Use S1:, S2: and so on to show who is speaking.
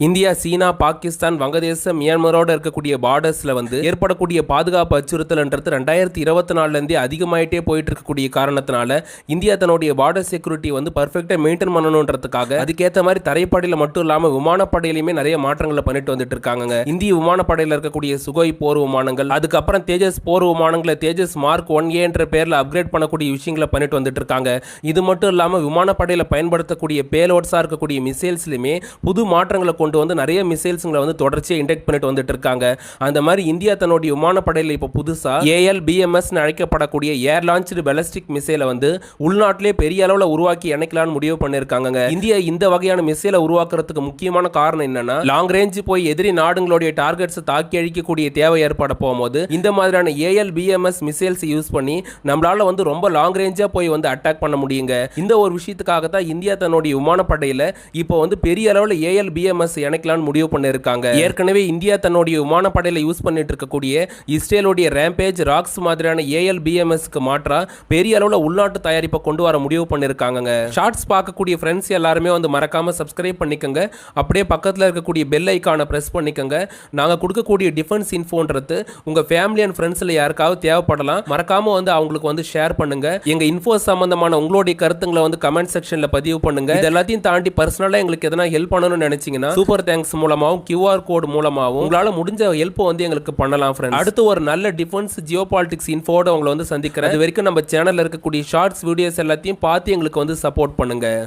S1: India சீனா பாகிஸ்தான் வங்கதேசம் மியான்மரோட இருக்கக்கூடிய பார்டர்ஸ்ல வந்து ஏற்படக்கூடிய பாதுகாப்பு அச்சுறுத்தல்ன்றது ரெண்டாயிரத்தி இருபத்தி நாலுலேருந்தே அதிகமாயிட்டே போயிட்டு இருக்கக்கூடிய காரணத்தினால இந்தியா தன்னுடைய பார்டர் செக்யூரிட்டி வந்து பர்ஃபெக்டாக மெயின்டைன் பண்ணணுன்றதுக்காக அதுக்கேற்ற மாதிரி தரைப்படையில் மட்டும் இல்லாமல் விமானப்படையிலுமே நிறைய மாற்றங்களை பண்ணிட்டு வந்துட்டு இருக்காங்க இந்திய விமானப்படையில் இருக்கக்கூடிய சுகோய் போர் விமானங்கள் அதுக்கப்புறம் தேஜஸ் போர் விமானங்களை தேஜஸ் மார்க் ஒன் ஏன்ற பேரில் அப்கிரேட் பண்ணக்கூடிய விஷயங்களை பண்ணிட்டு வந்துட்டு இருக்காங்க. இது மட்டும் இல்லாமல் விமானப்படையில் பயன்படுத்தக்கூடிய பேலோட்ஸாக இருக்கக்கூடிய மிசைல்ஸ்லையுமே புது மாற்றங்களை கொண்டு வந்து நிறைய மிசைல்ஸுங்களை வந்து தொடர்ச்சியாக இன்டெக்ட் பண்ணிட்டு வந்துட்டு இருக்காங்க. அந்த மாதிரி இந்தியா தன்னுடைய விமானப்படையில் இப்போ புதுசாக ஏஎல் பிஎம்எஸ்னு அழைக்கப்படக்கூடிய ஏர் லான்ச்சு பெலஸ்டிக் மிசைலை வந்து உள்நாட்டிலே பெரிய அளவில் உருவாக்கி இணைக்கலாம்னு முடிவு பண்ணியிருக்காங்க இந்தியா இந்த வகையான மிசைலை உருவாக்குறதுக்கு முக்கியமான காரணம் என்னன்னா லாங் ரேஞ்சு போய் எதிரி நாடுங்களுடைய டார்கெட்ஸை தாக்கி அழிக்கக்கூடிய தேவை ஏற்பட போகும்போது இந்த மாதிரியான ஏஎல் பிஎம்எஸ் மிசைல்ஸ் யூஸ் பண்ணி நம்மளால வந்து ரொம்ப லாங் ரேஞ்சாக போய் வந்து அட்டாக் பண்ண முடியுங்க. இந்த ஒரு விஷயத்துக்காக தான் இந்தியா தன்னுடைய விமானப்படையில் இப்போ வந்து பெரிய அளவில் ஏஎல் பிஎம்எஸ் இணைக்கலாம்னு முடிவு பண்ணியிருக்காங்க. ஏற்கனவே இந்தியா தன்னுடைய விமானப்படையில் யூஸ் பண்ணிட்டு இருக்கக்கூடிய இஸ்ரேலுடைய ரேம்பேஜ் ராக்ஸ் மாதிரியான ஏஎல் பிஎம்எஸ்க்கு மாற்றா பெரிய அளவில் உள்நாட்டு தயாரிப்பை கொண்டு வர முடிவு பண்ணியிருக்காங்க ஷார்ட்ஸ் பார்க்கக்கூடிய ஃப்ரெண்ட்ஸ் எல்லாருமே வந்து மறக்காம சப்ஸ்கிரைப் பண்ணிக்கோங்க. அப்படியே பக்கத்தில் இருக்கக்கூடிய பெல் ஐக்கானை ப்ரெஸ் பண்ணிக்கோங்க. நாங்கள் கொடுக்கக்கூடிய டிஃபென்ஸ் இன்ஃபோன்றது உங்கள் ஃபேமிலி அண்ட் ஃப்ரெண்ட்ஸில் யாருக்காவது தேவைப்படலாம். மறக்காம வந்து அவங்களுக்கு வந்து ஷேர் பண்ணுங்க. எங்க இன்ஃபோ சம்பந்தமான உங்களுடைய கருத்துங்களை வந்து கமெண்ட் செக்ஷன்ல பதிவு பண்ணுங்க. இது எல்லாத்தையும் தாண்டி பர்சனலா எங்களுக்கு எதனா ஹெல்ப் பண்ணணும்னு நினைச்சீங்கன்னா சூப்பர் தேங்க்ஸ் மூலமாகவும் கியூஆர் கோட் மூலமாகவும் உங்களால் முடிஞ்ச ஹெல்ப் வந்து எங்களுக்கு பண்ணலாம் ஃப்ரெண்ட்ஸ் அடுத்து ஒரு நல்ல டிஃபென்ஸ் ஜியோ பாலிட்டிக்ஸ் இன்ஃபோட உங்களை வந்து சந்திக்கிறேன். இது வரைக்கும் நம்ம சேனலில் இருக்கக்கூடிய ஷார்ட்ஸ் வீடியோஸ் எல்லாத்தையும் பார்த்து எங்களுக்கு வந்து சப்போர்ட் பண்ணுங்கள்